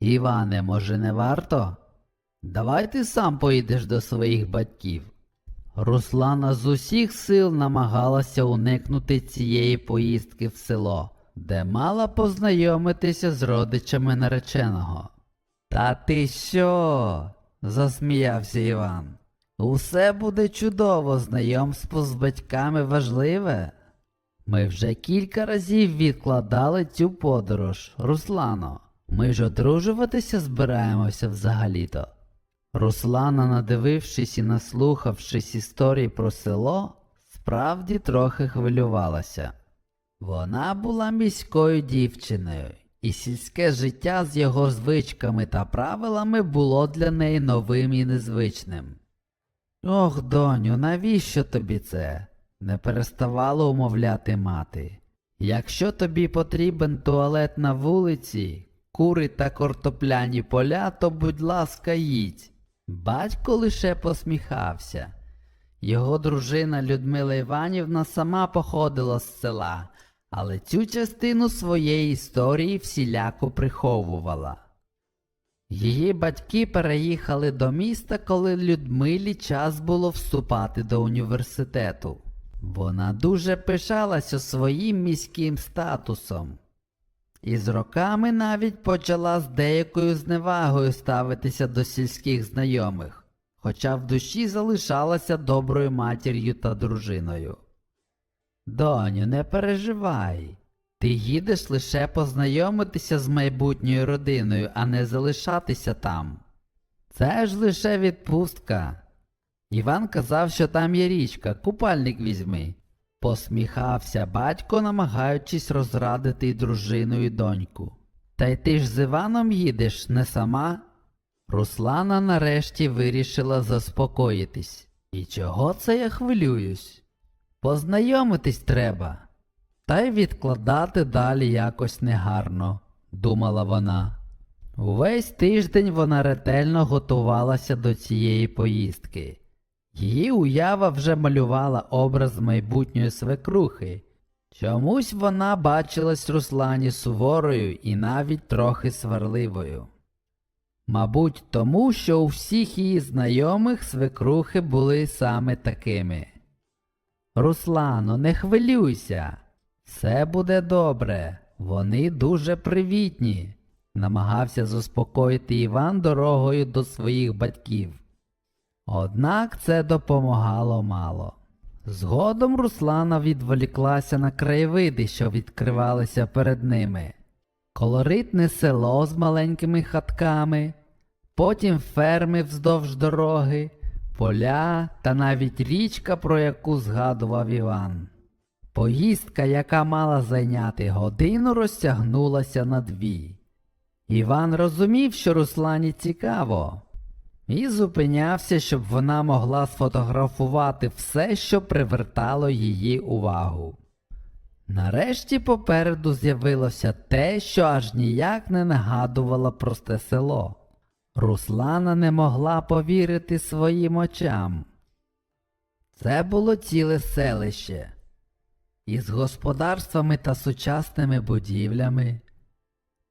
Іване, може, не варто? Давай ти сам поїдеш до своїх батьків. Руслана з усіх сил намагалася уникнути цієї поїздки в село, де мала познайомитися з родичами нареченого. Та ти що? засміявся Іван. Усе буде чудово, знайомство з батьками важливе. Ми вже кілька разів відкладали цю подорож, Руслано. Ми ж одружуватися збираємося взагалі-то. Руслана, надивившись і наслухавшись історій про село, справді трохи хвилювалася. Вона була міською дівчиною, і сільське життя з його звичками та правилами було для неї новим і незвичним. Ох, доню, навіщо тобі це? не переставала умовляти мати. Якщо тобі потрібен туалет на вулиці, кури та картопляні поля, то будь ласка, їдь. Батько лише посміхався. Його дружина Людмила Іванівна сама походила з села, але цю частину своєї історії всіляко приховувала. Її батьки переїхали до міста, коли Людмилі час було вступати до університету. Вона дуже пишалася своїм міським статусом. І з роками навіть почала з деякою зневагою ставитися до сільських знайомих, хоча в душі залишалася доброю матір'ю та дружиною. Доню, не переживай. Ти їдеш лише познайомитися з майбутньою родиною, а не залишатися там. Це ж лише відпустка. Іван казав, що там є річка, купальник візьми. Посміхався батько, намагаючись розрадити й дружину і доньку. Та й ти ж з Іваном їдеш, не сама? Руслана нарешті вирішила заспокоїтись. І чого це я хвилююсь? Познайомитись треба. Та й відкладати далі якось негарно, думала вона. Увесь тиждень вона ретельно готувалася до цієї поїздки. Її уява вже малювала образ майбутньої свекрухи. Чомусь вона бачилась Руслані суворою і навіть трохи сварливою. Мабуть, тому, що у всіх її знайомих свекрухи були саме такими. Руслано, не хвилюйся, все буде добре, вони дуже привітні, намагався заспокоїти Іван дорогою до своїх батьків. Однак це допомагало мало. Згодом Руслана відволіклася на краєвиди, що відкривалися перед ними. Колоритне село з маленькими хатками, потім ферми вздовж дороги, поля та навіть річка, про яку згадував Іван. Поїздка, яка мала зайняти годину, розтягнулася на дві. Іван розумів, що Руслані цікаво, і зупинявся, щоб вона могла сфотографувати все, що привертало її увагу. Нарешті попереду з'явилося те, що аж ніяк не нагадувало просте село. Руслана не могла повірити своїм очам. Це було ціле селище із господарствами та сучасними будівлями,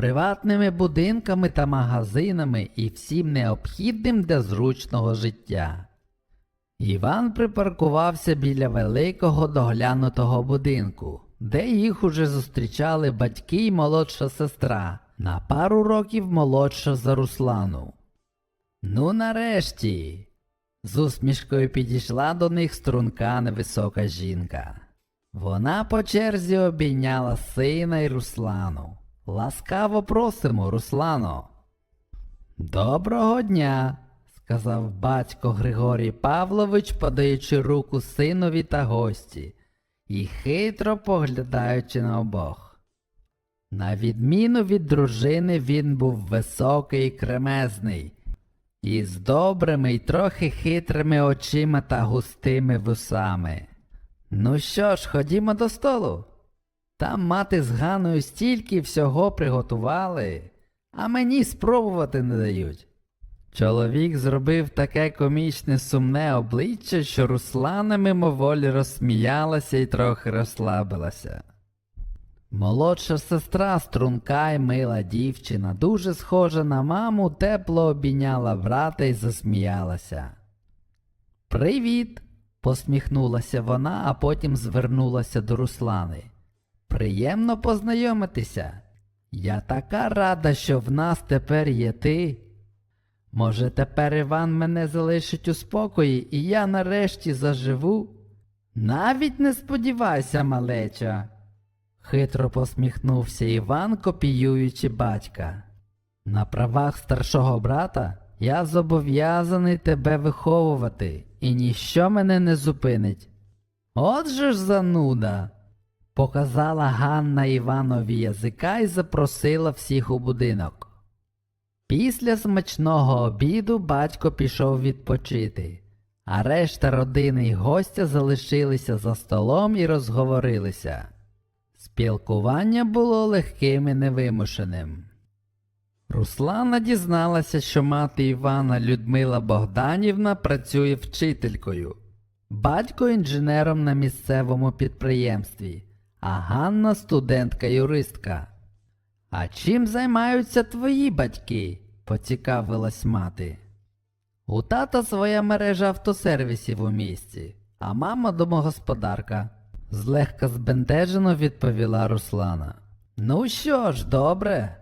приватними будинками та магазинами і всім необхідним для зручного життя. Іван припаркувався біля великого доглянутого будинку, де їх уже зустрічали батьки й молодша сестра, на пару років молодша за Руслану. Ну, нарешті. З усмішкою підійшла до них струнка невисока жінка. Вона по черзі обійняла сина й Руслану. Ласкаво просимо, Руслано. Доброго дня, сказав батько Григорій Павлович, подаючи руку синові та гості, і хитро поглядаючи на обох. На відміну від дружини, він був високий і кремезний, із добрими й трохи хитрими очима та густими вусами. Ну що ж, ходімо до столу. Там мати з Ганою стільки всього приготували, а мені спробувати не дають. Чоловік зробив таке комічне сумне обличчя, що Руслана мимоволі розсміялася і трохи розслабилася. Молодша сестра, струнка й мила дівчина, дуже схожа на маму, тепло обійняла брата і засміялася. Привіт! посміхнулася вона, а потім звернулася до Руслани. Приємно познайомитися. Я така рада, що в нас тепер є ти. Може, тепер Іван мене залишить у спокої, і я нарешті заживу? Навіть не сподівайся, малеча. Хитро посміхнувся Іван, копіюючи батька. На правах старшого брата я зобов'язаний тебе виховувати, і ніщо мене не зупинить. Отже ж зануда. Показала Ганна Іванові язика і запросила всіх у будинок. Після смачного обіду батько пішов відпочити, а решта родини й гостя залишилися за столом і розговорилися. Спілкування було легким і невимушеним. Руслана дізналася, що мати Івана Людмила Богданівна працює вчителькою, батько інженером на місцевому підприємстві, а Ганна студентка-юристка. А чим займаються твої батьки? поцікавилась мати. У тата своя мережа автосервісів у місті, а мама домогосподарка. Злегка збентежено відповіла Руслана. Ну що ж, добре.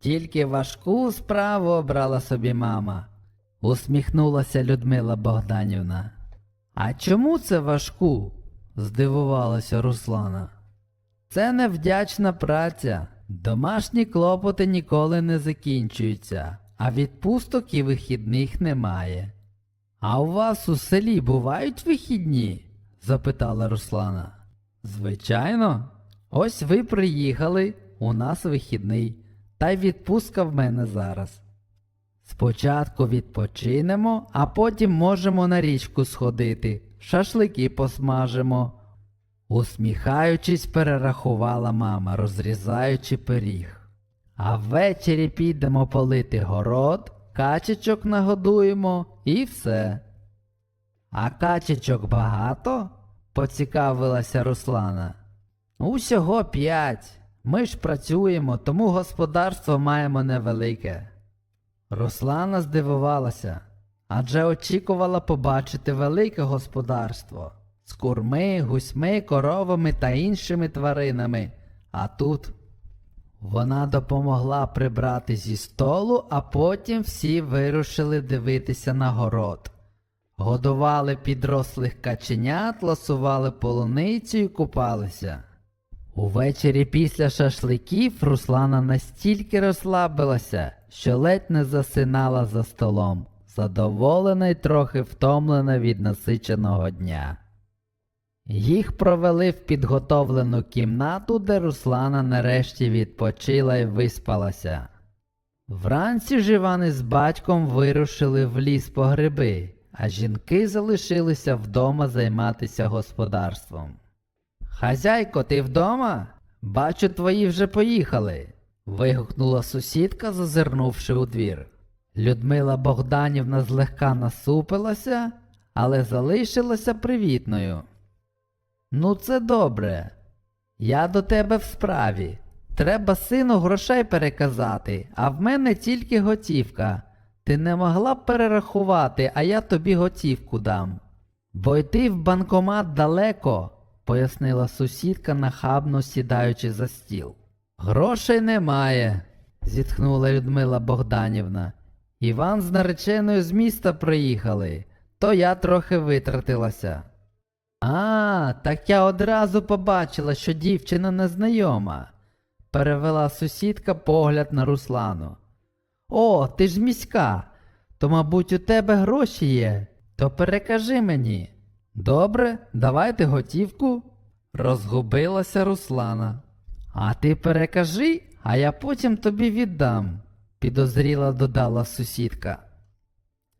Тільки важку справу обрала собі мама, усміхнулася Людмила Богданівна. А чому це важку? здивувалася Руслана. Це невдячна праця. Домашні клопоти ніколи не закінчуються, а відпусток і вихідних немає. А у вас у селі бувають вихідні? запитала Руслана. Звичайно, ось ви приїхали, у нас вихідний, та й відпустка в мене зараз. Спочатку відпочинемо, а потім можемо на річку сходити, шашлики посмажимо. Усміхаючись, перерахувала мама, розрізаючи пиріг. А ввечері підемо полити город, качечок нагодуємо і все. А качечок багато? поцікавилася Руслана. Усього п'ять. Ми ж працюємо, тому господарство маємо невелике. Руслана здивувалася, адже очікувала побачити велике господарство з курми, гусьми, коровами та іншими тваринами. А тут вона допомогла прибрати зі столу, а потім всі вирушили дивитися на город. Годували підрослих каченят, ласували полуницю і купалися. Увечері після шашликів Руслана настільки розслабилася, що ледь не засинала за столом, задоволена й трохи втомлена від насиченого дня. Їх провели в підготовлену кімнату, де Руслана нарешті відпочила і виспалася. Вранці ж Іван із батьком вирушили в ліс по гриби, а жінки залишилися вдома займатися господарством. Хазяйко, ти вдома? Бачу, твої вже поїхали. вигукнула сусідка, зазирнувши у двір. Людмила Богданівна злегка насупилася, але залишилася привітною. Ну, це добре. Я до тебе в справі. Треба сину грошей переказати, а в мене тільки готівка. Ти не могла б перерахувати, а я тобі готівку дам. Бо йти в банкомат далеко, пояснила сусідка, нахабно сідаючи за стіл. Грошей немає, зітхнула Людмила Богданівна. Іван з нареченою з міста приїхали, то я трохи витратилася. А, так я одразу побачила, що дівчина незнайома, перевела сусідка погляд на Руслану. О, ти ж міська, то, мабуть, у тебе гроші є, то перекажи мені. Добре, давайте готівку. Розгубилася Руслана. А ти перекажи, а я потім тобі віддам, підозріла додала сусідка.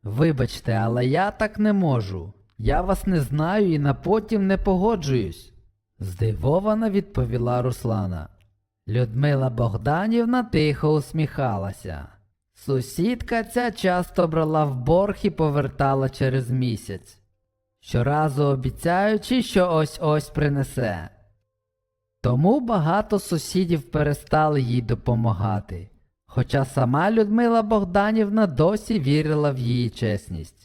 Вибачте, але я так не можу. Я вас не знаю і на потім не погоджуюсь, здивовано відповіла Руслана. Людмила Богданівна тихо усміхалася. Сусідка ця часто брала в борг і повертала через місяць, щоразу обіцяючи, що ось ось принесе. Тому багато сусідів перестали їй допомагати, хоча сама Людмила Богданівна досі вірила в її чесність.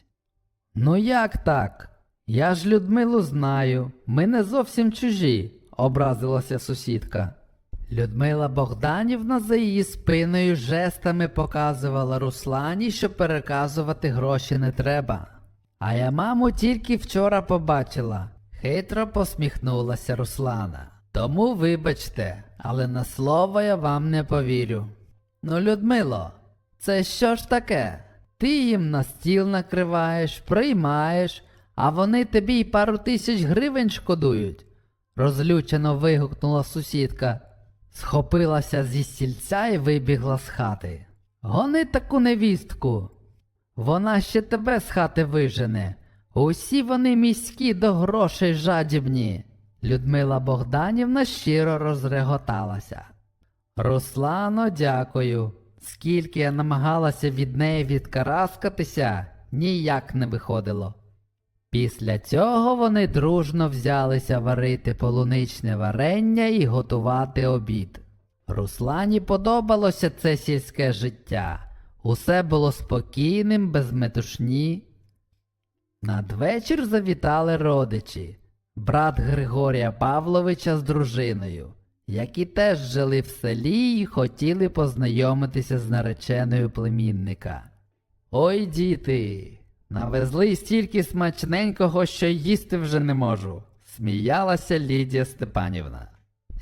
Ну як так? Я ж Людмилу знаю, ми не зовсім чужі, образилася сусідка. Людмила Богданівна за її спиною жестами показувала Руслані, що переказувати гроші не треба. А я маму тільки вчора побачила, хитро посміхнулася Руслана. Тому вибачте, але на слово я вам не повірю. Ну, Людмило, це що ж таке? Ти їм на стіл накриваєш, приймаєш, а вони тобі й пару тисяч гривень шкодують. розлючено вигукнула сусідка, схопилася зі стільця і вибігла з хати. Гони таку невістку. Вона ще тебе з хати вижене. Усі вони міські до грошей жадібні. Людмила Богданівна щиро розреготалася. Руслано, дякую. Скільки я намагалася від неї відкараскатися, ніяк не виходило. Після цього вони дружно взялися варити полуничне варення і готувати обід. Руслані подобалося це сільське життя. Усе було спокійним, без метушні. Надвечір завітали родичі, брат Григорія Павловича з дружиною, які теж жили в селі і хотіли познайомитися з нареченою племінника. Ой, діти, навезли стільки смачненького, що їсти вже не можу, сміялася Лідія Степанівна.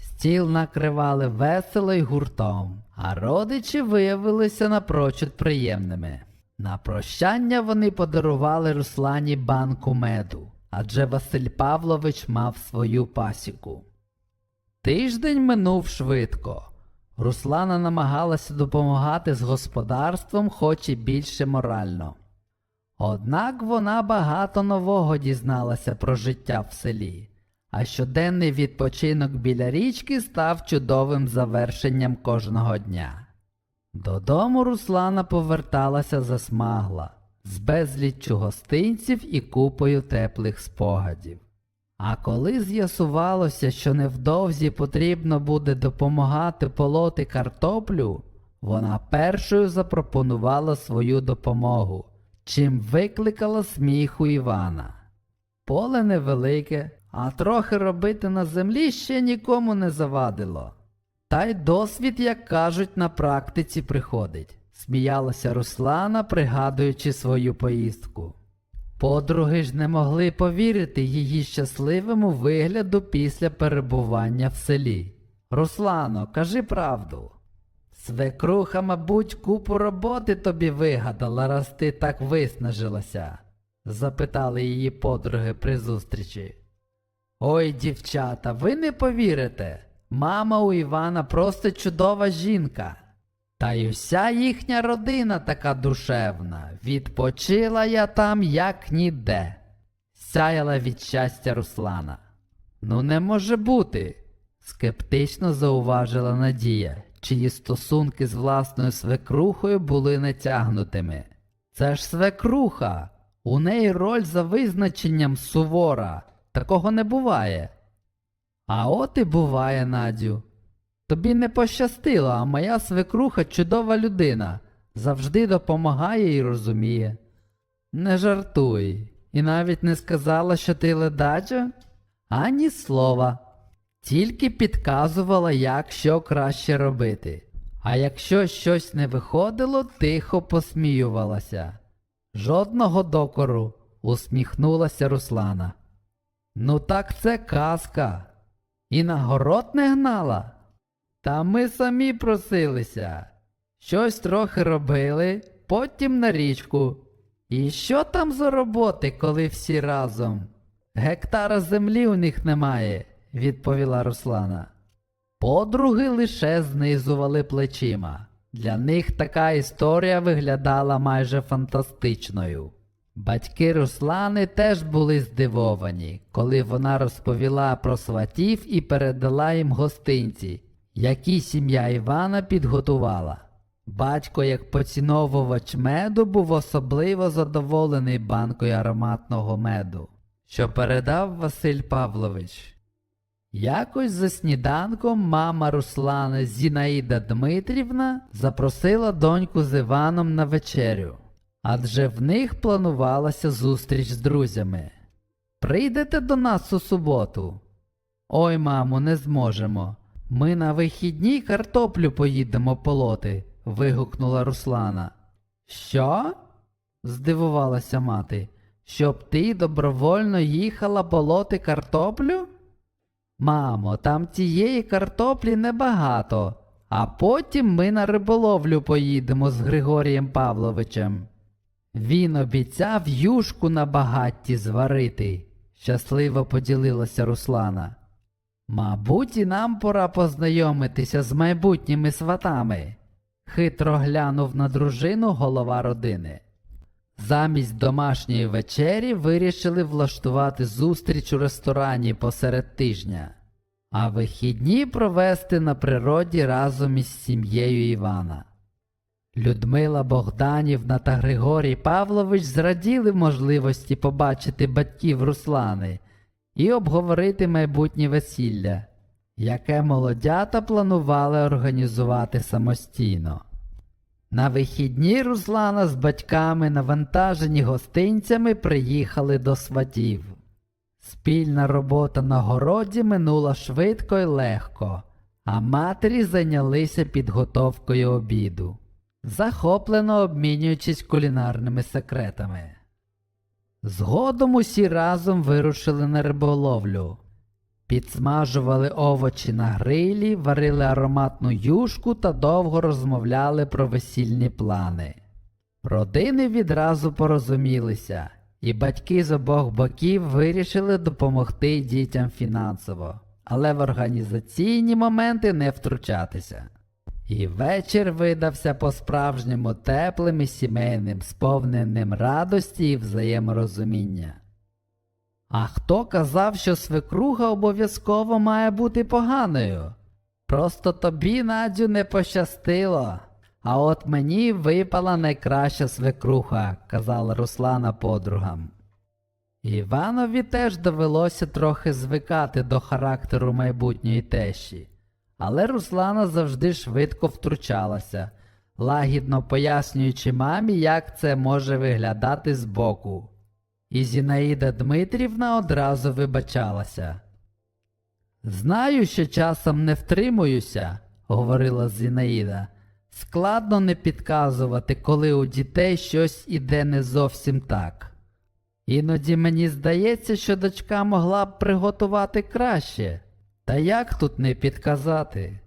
Стіл накривали весело й гуртом, а родичі виявилися напрочуд приємними. На прощання вони подарували Руслані банку меду, адже Василь Павлович мав свою пасіку. Тиждень минув швидко. Руслана намагалася допомагати з господарством, хоч і більше морально. Однак вона багато нового дізналася про життя в селі, а щоденний відпочинок біля річки став чудовим завершенням кожного дня. Додому Руслана поверталася засмагла, з безліччю гостинців і купою теплих спогадів. А коли з'ясувалося, що невдовзі потрібно буде допомагати полоти картоплю, вона першою запропонувала свою допомогу, чим викликала сміху Івана. Поле невелике, а трохи робити на землі ще нікому не завадило. Та й досвід, як кажуть, на практиці приходить, сміялася Руслана, пригадуючи свою поїздку. Подруги ж не могли повірити її щасливому вигляду після перебування в селі. Руслано, кажи правду. Свекруха, мабуть, купу роботи тобі вигадала, раз ти так виснажилася, запитали її подруги при зустрічі. Ой, дівчата, ви не повірите. Мама у Івана просто чудова жінка. Та й уся їхня родина така душевна. Відпочила я там як ніде. Сяяла від щастя Руслана. Ну, не може бути, скептично зауважила Надія, чиї стосунки з власною свекрухою були нетягнутими. Це ж свекруха. У неї роль за визначенням сувора. Такого не буває. А от і буває, Надю. Тобі не пощастило, а моя свекруха чудова людина, завжди допомагає і розуміє. Не жартуй, і навіть не сказала, що ти ледача? Ані слова. Тільки підказувала, як що краще робити. А якщо щось не виходило, тихо посміювалася. Жодного докору, усміхнулася Руслана. Ну так це казка. І на город не гнала. Та ми самі просилися. Щось трохи робили, потім на річку. І що там за роботи, коли всі разом? Гектара землі у них немає, відповіла Руслана. Подруги лише знизували плечима. Для них така історія виглядала майже фантастичною. Батьки Руслани теж були здивовані, коли вона розповіла про сватів і передала їм гостинці, які сім'я Івана підготувала. Батько, як поціновувач меду, був особливо задоволений банкою ароматного меду, що передав Василь Павлович. Якось за сніданком мама Руслана Зінаїда Дмитрівна запросила доньку з Іваном на вечерю, адже в них планувалася зустріч з друзями. Прийдете до нас у суботу? Ой, мамо, не зможемо. Ми на вихідні картоплю поїдемо полоти, вигукнула Руслана. Що? здивувалася мати. Щоб ти добровольно їхала полоти картоплю? Мамо, там тієї картоплі небагато, а потім ми на риболовлю поїдемо з Григорієм Павловичем. Він обіцяв юшку на багатті зварити, щасливо поділилася Руслана. Мабуть, і нам пора познайомитися з майбутніми сватами, хитро глянув на дружину голова родини. Замість домашньої вечері вирішили влаштувати зустріч у ресторані посеред тижня, а вихідні провести на природі разом із сім'єю Івана. Людмила Богданівна та Григорій Павлович зраділи можливості побачити батьків Руслани і обговорити майбутнє весілля, яке молодята планували організувати самостійно. На вихідні Руслана з батьками, навантажені гостинцями, приїхали до сватів. Спільна робота на городі минула швидко й легко, а матері зайнялися підготовкою обіду, захоплено обмінюючись кулінарними секретами. Згодом усі разом вирушили на риболовлю. Підсмажували овочі на грилі, варили ароматну юшку та довго розмовляли про весільні плани. Родини відразу порозумілися, і батьки з обох боків вирішили допомогти дітям фінансово, але в організаційні моменти не втручатися. І вечір видався по-справжньому теплим і сімейним, сповненим радості і взаєморозуміння. А хто казав, що свекруга обов'язково має бути поганою? Просто тобі, Надю, не пощастило. А от мені випала найкраща свекруха, казала Руслана подругам. Іванові теж довелося трохи звикати до характеру майбутньої тещі, але Руслана завжди швидко втручалася, лагідно пояснюючи мамі, як це може виглядати збоку. І Зінаїда Дмитрівна одразу вибачалася. Знаю, що часом не втримуюся, говорила Зінаїда. Складно не підказувати, коли у дітей щось іде не зовсім так. Іноді мені здається, що дочка могла б приготувати краще. Та як тут не підказати?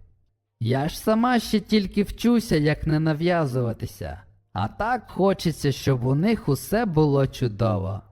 Я ж сама ще тільки вчуся, як не нав'язуватися, а так хочеться, щоб у них усе було чудово.